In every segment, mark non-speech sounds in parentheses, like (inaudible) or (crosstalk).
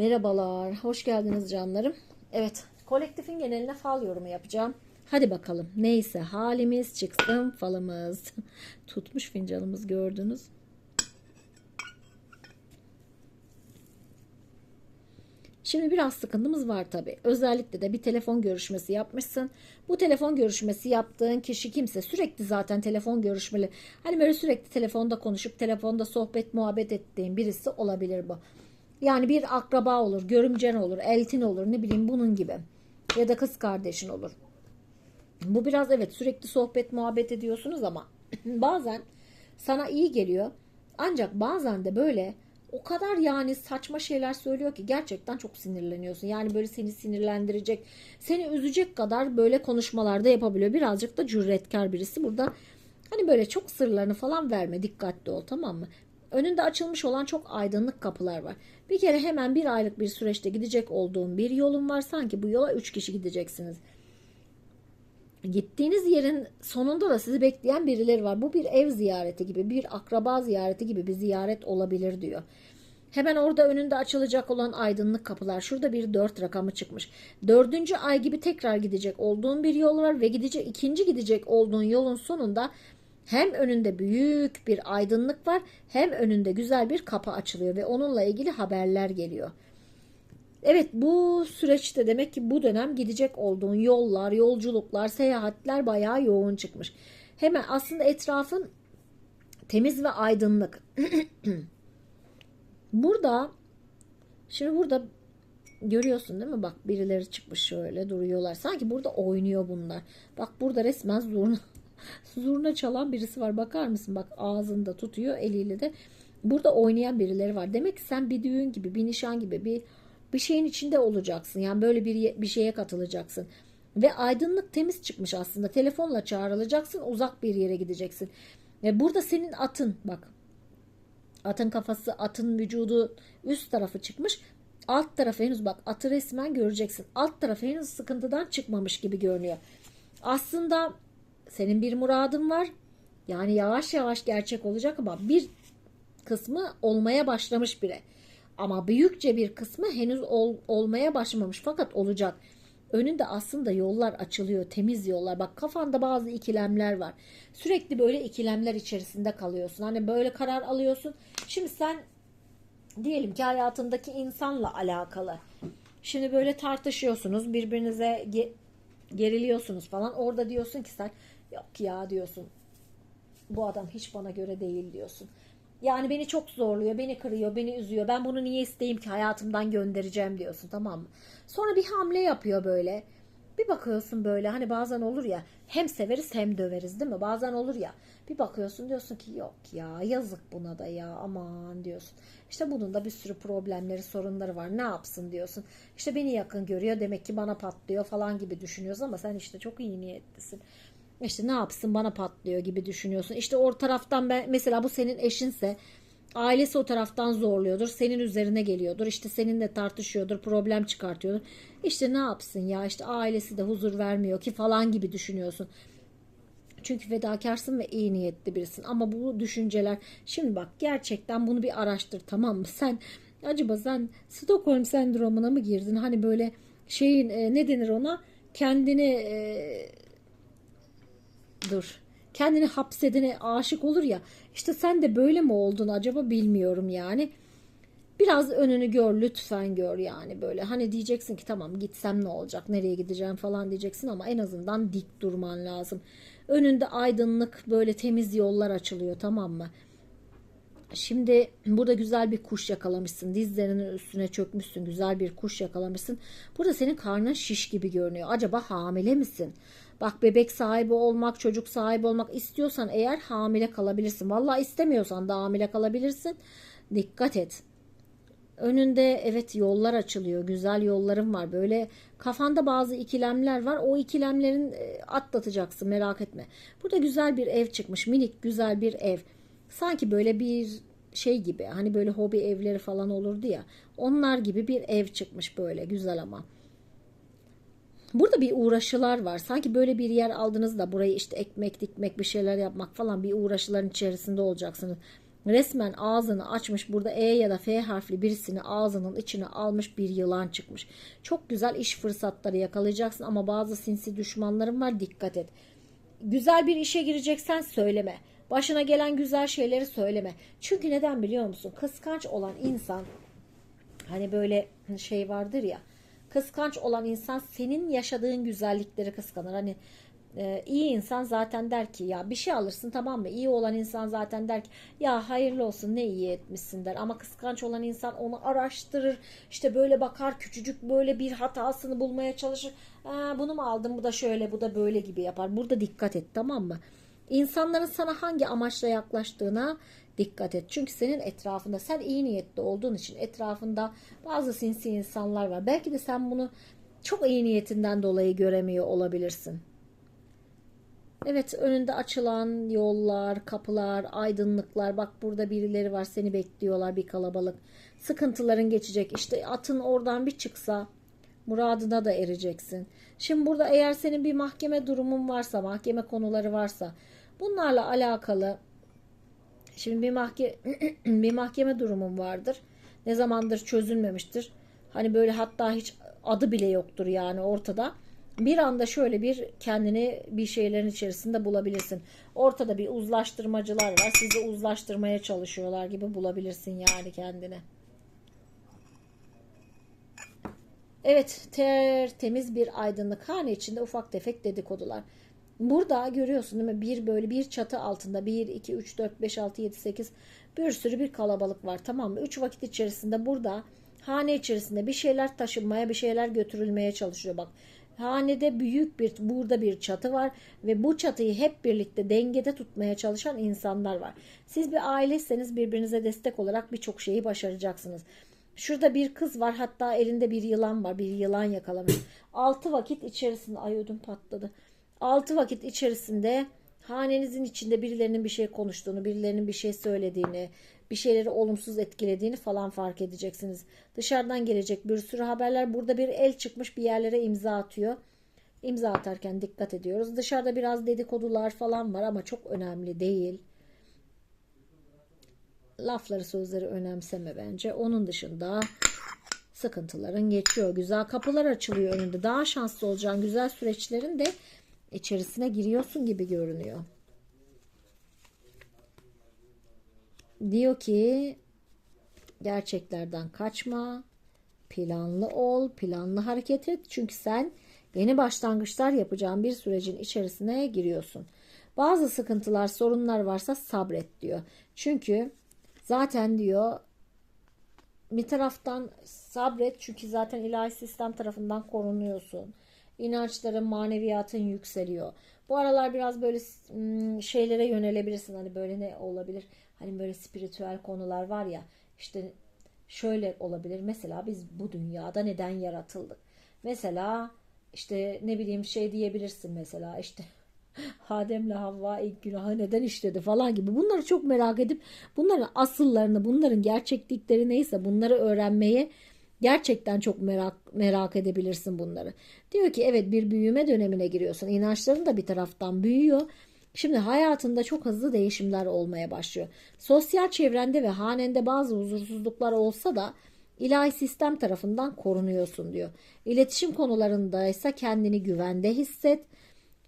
Merhabalar, hoş geldiniz canlarım. Evet, kolektifin geneline fal yorumu yapacağım. Hadi bakalım. Neyse halimiz çıksın falımız. (laughs) Tutmuş fincanımız gördünüz. Şimdi biraz sıkıntımız var tabii. Özellikle de bir telefon görüşmesi yapmışsın. Bu telefon görüşmesi yaptığın kişi kimse sürekli zaten telefon görüşmeli. Hani böyle sürekli telefonda konuşup telefonda sohbet muhabbet ettiğin birisi olabilir bu. Yani bir akraba olur, görümcen olur, eltin olur ne bileyim bunun gibi. Ya da kız kardeşin olur. Bu biraz evet sürekli sohbet muhabbet ediyorsunuz ama (clears throat) bazen sana iyi geliyor. Ancak bazen de böyle o kadar yani saçma şeyler söylüyor ki gerçekten çok sinirleniyorsun. Yani böyle seni sinirlendirecek, seni üzecek kadar böyle konuşmalarda yapabiliyor. Birazcık da cüretkar birisi. Burada hani böyle çok sırlarını falan verme. Dikkatli ol tamam mı? Önünde açılmış olan çok aydınlık kapılar var. Bir kere hemen bir aylık bir süreçte gidecek olduğun bir yolun var. Sanki bu yola üç kişi gideceksiniz. Gittiğiniz yerin sonunda da sizi bekleyen birileri var. Bu bir ev ziyareti gibi, bir akraba ziyareti gibi bir ziyaret olabilir diyor. Hemen orada önünde açılacak olan aydınlık kapılar. Şurada bir dört rakamı çıkmış. Dördüncü ay gibi tekrar gidecek olduğun bir yol var ve gidecek ikinci gidecek olduğun yolun sonunda hem önünde büyük bir aydınlık var hem önünde güzel bir kapı açılıyor ve onunla ilgili haberler geliyor. Evet bu süreçte demek ki bu dönem gidecek olduğun yollar, yolculuklar, seyahatler bayağı yoğun çıkmış. Hemen aslında etrafın temiz ve aydınlık. (clears throat) burada şimdi burada görüyorsun değil mi? Bak birileri çıkmış şöyle duruyorlar. Sanki burada oynuyor bunlar. Bak burada resmen zurna zurna çalan birisi var. Bakar mısın? Bak ağzında tutuyor eliyle de. Burada oynayan birileri var. Demek ki sen bir düğün gibi, bir nişan gibi, bir bir şeyin içinde olacaksın. Yani böyle bir bir şeye katılacaksın. Ve aydınlık temiz çıkmış aslında. Telefonla çağrılacaksın, uzak bir yere gideceksin. Ve burada senin atın bak. Atın kafası, atın vücudu üst tarafı çıkmış. Alt tarafı henüz bak atı resmen göreceksin. Alt tarafı henüz sıkıntıdan çıkmamış gibi görünüyor. Aslında senin bir muradın var. Yani yavaş yavaş gerçek olacak ama bir kısmı olmaya başlamış bile. Ama büyükçe bir kısmı henüz ol, olmaya başlamamış fakat olacak. Önünde aslında yollar açılıyor, temiz yollar. Bak kafanda bazı ikilemler var. Sürekli böyle ikilemler içerisinde kalıyorsun. Hani böyle karar alıyorsun. Şimdi sen diyelim ki hayatındaki insanla alakalı. Şimdi böyle tartışıyorsunuz, birbirinize ge- geriliyorsunuz falan. Orada diyorsun ki sen yok ya diyorsun. Bu adam hiç bana göre değil diyorsun. Yani beni çok zorluyor, beni kırıyor, beni üzüyor. Ben bunu niye isteyeyim ki hayatımdan göndereceğim diyorsun tamam mı? Sonra bir hamle yapıyor böyle. Bir bakıyorsun böyle hani bazen olur ya hem severiz hem döveriz değil mi? Bazen olur ya bir bakıyorsun diyorsun ki yok ya yazık buna da ya aman diyorsun. İşte bunun da bir sürü problemleri sorunları var ne yapsın diyorsun. İşte beni yakın görüyor demek ki bana patlıyor falan gibi düşünüyorsun ama sen işte çok iyi niyetlisin işte ne yapsın bana patlıyor gibi düşünüyorsun. İşte o taraftan ben mesela bu senin eşinse ailesi o taraftan zorluyordur. Senin üzerine geliyordur. İşte seninle tartışıyordur. Problem çıkartıyordur. İşte ne yapsın ya işte ailesi de huzur vermiyor ki falan gibi düşünüyorsun. Çünkü fedakarsın ve iyi niyetli birisin. Ama bu düşünceler şimdi bak gerçekten bunu bir araştır tamam mı? Sen acaba sen Stockholm sendromuna mı girdin? Hani böyle şeyin e, ne denir ona? Kendini e, dur. Kendini hapsedene aşık olur ya. İşte sen de böyle mi oldun acaba bilmiyorum yani. Biraz önünü gör lütfen gör yani böyle. Hani diyeceksin ki tamam gitsem ne olacak nereye gideceğim falan diyeceksin ama en azından dik durman lazım. Önünde aydınlık böyle temiz yollar açılıyor tamam mı? Şimdi burada güzel bir kuş yakalamışsın. Dizlerinin üstüne çökmüşsün. Güzel bir kuş yakalamışsın. Burada senin karnın şiş gibi görünüyor. Acaba hamile misin? Bak bebek sahibi olmak, çocuk sahibi olmak istiyorsan eğer hamile kalabilirsin. Vallahi istemiyorsan da hamile kalabilirsin. Dikkat et. Önünde evet yollar açılıyor. Güzel yolların var. Böyle kafanda bazı ikilemler var. O ikilemlerin e, atlatacaksın merak etme. Burada güzel bir ev çıkmış. Minik güzel bir ev. Sanki böyle bir şey gibi hani böyle hobi evleri falan olurdu ya. Onlar gibi bir ev çıkmış böyle güzel ama. Burada bir uğraşılar var. Sanki böyle bir yer aldınız da burayı işte ekmek dikmek bir şeyler yapmak falan bir uğraşıların içerisinde olacaksınız. resmen ağzını açmış burada E ya da F harfli birisini ağzının içine almış bir yılan çıkmış. Çok güzel iş fırsatları yakalayacaksın ama bazı sinsi düşmanların var dikkat et. Güzel bir işe gireceksen söyleme. Başına gelen güzel şeyleri söyleme. Çünkü neden biliyor musun? Kıskanç olan insan hani böyle şey vardır ya. Kıskanç olan insan senin yaşadığın güzellikleri kıskanır. Hani e, iyi insan zaten der ki ya bir şey alırsın tamam mı? İyi olan insan zaten der ki ya hayırlı olsun ne iyi etmişsin der. Ama kıskanç olan insan onu araştırır. İşte böyle bakar küçücük böyle bir hatasını bulmaya çalışır. "Aa, bunu mu aldım bu da şöyle bu da böyle gibi yapar. Burada dikkat et tamam mı? İnsanların sana hangi amaçla yaklaştığına dikkat et. Çünkü senin etrafında sen iyi niyetli olduğun için etrafında bazı sinsi insanlar var. Belki de sen bunu çok iyi niyetinden dolayı göremiyor olabilirsin. Evet önünde açılan yollar, kapılar, aydınlıklar. Bak burada birileri var seni bekliyorlar bir kalabalık. Sıkıntıların geçecek. İşte atın oradan bir çıksa muradına da ereceksin. Şimdi burada eğer senin bir mahkeme durumun varsa, mahkeme konuları varsa bunlarla alakalı şimdi bir mahkeme (clears throat) bir mahkeme durumun vardır. Ne zamandır çözülmemiştir. Hani böyle hatta hiç adı bile yoktur yani ortada. Bir anda şöyle bir kendini bir şeylerin içerisinde bulabilirsin. Ortada bir uzlaştırmacılar var. Sizi uzlaştırmaya çalışıyorlar gibi bulabilirsin yani kendini. Evet tertemiz bir aydınlık hane içinde ufak tefek dedikodular. Burada görüyorsun değil mi? Bir böyle bir çatı altında 1, 2, 3, 4, 5, 6, 7, 8 bir sürü bir kalabalık var tamam mı? 3 vakit içerisinde burada hane içerisinde bir şeyler taşınmaya bir şeyler götürülmeye çalışıyor bak. Hanede büyük bir burada bir çatı var ve bu çatıyı hep birlikte dengede tutmaya çalışan insanlar var. Siz bir aileseniz birbirinize destek olarak birçok şeyi başaracaksınız. Şurada bir kız var hatta elinde bir yılan var bir yılan yakalamış. Altı vakit içerisinde ay patladı. Altı vakit içerisinde hanenizin içinde birilerinin bir şey konuştuğunu, birilerinin bir şey söylediğini, bir şeyleri olumsuz etkilediğini falan fark edeceksiniz. Dışarıdan gelecek bir sürü haberler. Burada bir el çıkmış bir yerlere imza atıyor. İmza atarken dikkat ediyoruz. Dışarıda biraz dedikodular falan var ama çok önemli değil. Lafları sözleri önemseme bence. Onun dışında sıkıntıların geçiyor. Güzel kapılar açılıyor önünde. Daha şanslı olacağın güzel süreçlerin de içerisine giriyorsun gibi görünüyor. Diyor ki gerçeklerden kaçma, planlı ol, planlı hareket et. Çünkü sen yeni başlangıçlar yapacağın bir sürecin içerisine giriyorsun. Bazı sıkıntılar, sorunlar varsa sabret diyor. Çünkü zaten diyor bir taraftan sabret çünkü zaten ilahi sistem tarafından korunuyorsun. İnançların, maneviyatın yükseliyor. Bu aralar biraz böyle şeylere yönelebilirsin. Hani böyle ne olabilir? Hani böyle spiritüel konular var ya. İşte şöyle olabilir. Mesela biz bu dünyada neden yaratıldık? Mesela işte ne bileyim şey diyebilirsin mesela işte (laughs) Adem'le Havva ilk günahı neden işledi falan gibi. Bunları çok merak edip bunların asıllarını, bunların gerçeklikleri neyse bunları öğrenmeye gerçekten çok merak merak edebilirsin bunları. Diyor ki evet bir büyüme dönemine giriyorsun. İnançların da bir taraftan büyüyor. Şimdi hayatında çok hızlı değişimler olmaya başlıyor. Sosyal çevrende ve hanende bazı huzursuzluklar olsa da ilahi sistem tarafından korunuyorsun diyor. İletişim konularında ise kendini güvende hisset.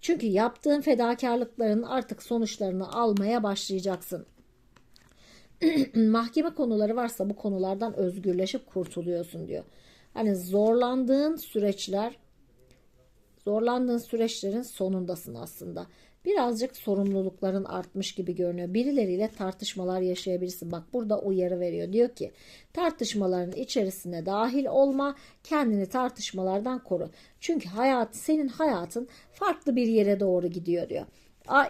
Çünkü yaptığın fedakarlıkların artık sonuçlarını almaya başlayacaksın. (clears throat) Mahkeme konuları varsa bu konulardan özgürleşip kurtuluyorsun diyor. Hani zorlandığın süreçler zorlandığın süreçlerin sonundasın aslında. Birazcık sorumlulukların artmış gibi görünüyor. Birileriyle tartışmalar yaşayabilirsin. Bak burada uyarı veriyor. Diyor ki tartışmaların içerisine dahil olma. Kendini tartışmalardan koru. Çünkü hayat senin hayatın farklı bir yere doğru gidiyor diyor.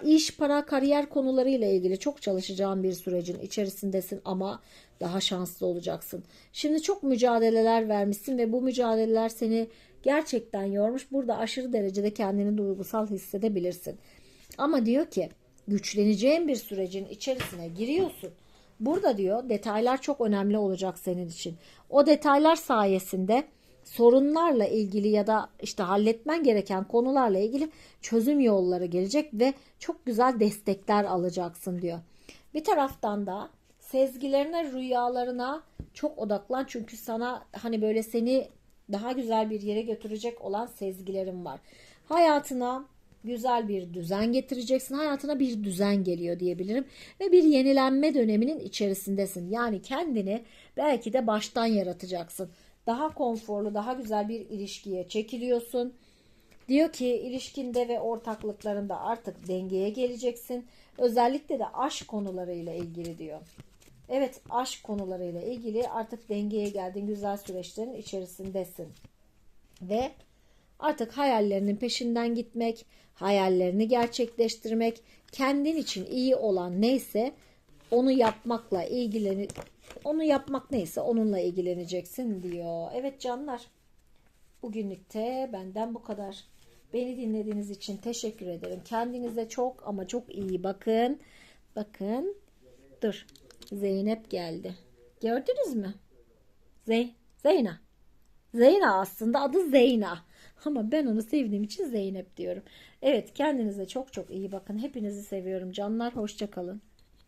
İş, para, kariyer konularıyla ilgili çok çalışacağın bir sürecin içerisindesin ama daha şanslı olacaksın. Şimdi çok mücadeleler vermişsin ve bu mücadeleler seni gerçekten yormuş. Burada aşırı derecede kendini duygusal hissedebilirsin. Ama diyor ki güçleneceğin bir sürecin içerisine giriyorsun. Burada diyor detaylar çok önemli olacak senin için. O detaylar sayesinde sorunlarla ilgili ya da işte halletmen gereken konularla ilgili çözüm yolları gelecek ve çok güzel destekler alacaksın diyor. Bir taraftan da sezgilerine, rüyalarına çok odaklan. Çünkü sana hani böyle seni daha güzel bir yere götürecek olan sezgilerim var. Hayatına güzel bir düzen getireceksin. Hayatına bir düzen geliyor diyebilirim. Ve bir yenilenme döneminin içerisindesin. Yani kendini belki de baştan yaratacaksın. Daha konforlu, daha güzel bir ilişkiye çekiliyorsun. Diyor ki ilişkinde ve ortaklıklarında artık dengeye geleceksin. Özellikle de aşk konularıyla ilgili diyor. Evet aşk konularıyla ilgili artık dengeye geldin. Güzel süreçlerin içerisindesin. Ve artık hayallerinin peşinden gitmek, hayallerini gerçekleştirmek, kendin için iyi olan neyse onu yapmakla ilgileni onu yapmak neyse onunla ilgileneceksin diyor. Evet canlar. Bugünlükte benden bu kadar. Beni dinlediğiniz için teşekkür ederim. Kendinize çok ama çok iyi bakın. Bakın. Dur. Zeynep geldi. Gördünüz mü? Zey Zeyna. Zeyna aslında adı Zeyna. Ama ben onu sevdiğim için Zeynep diyorum. Evet kendinize çok çok iyi bakın. Hepinizi seviyorum canlar. Hoşça kalın.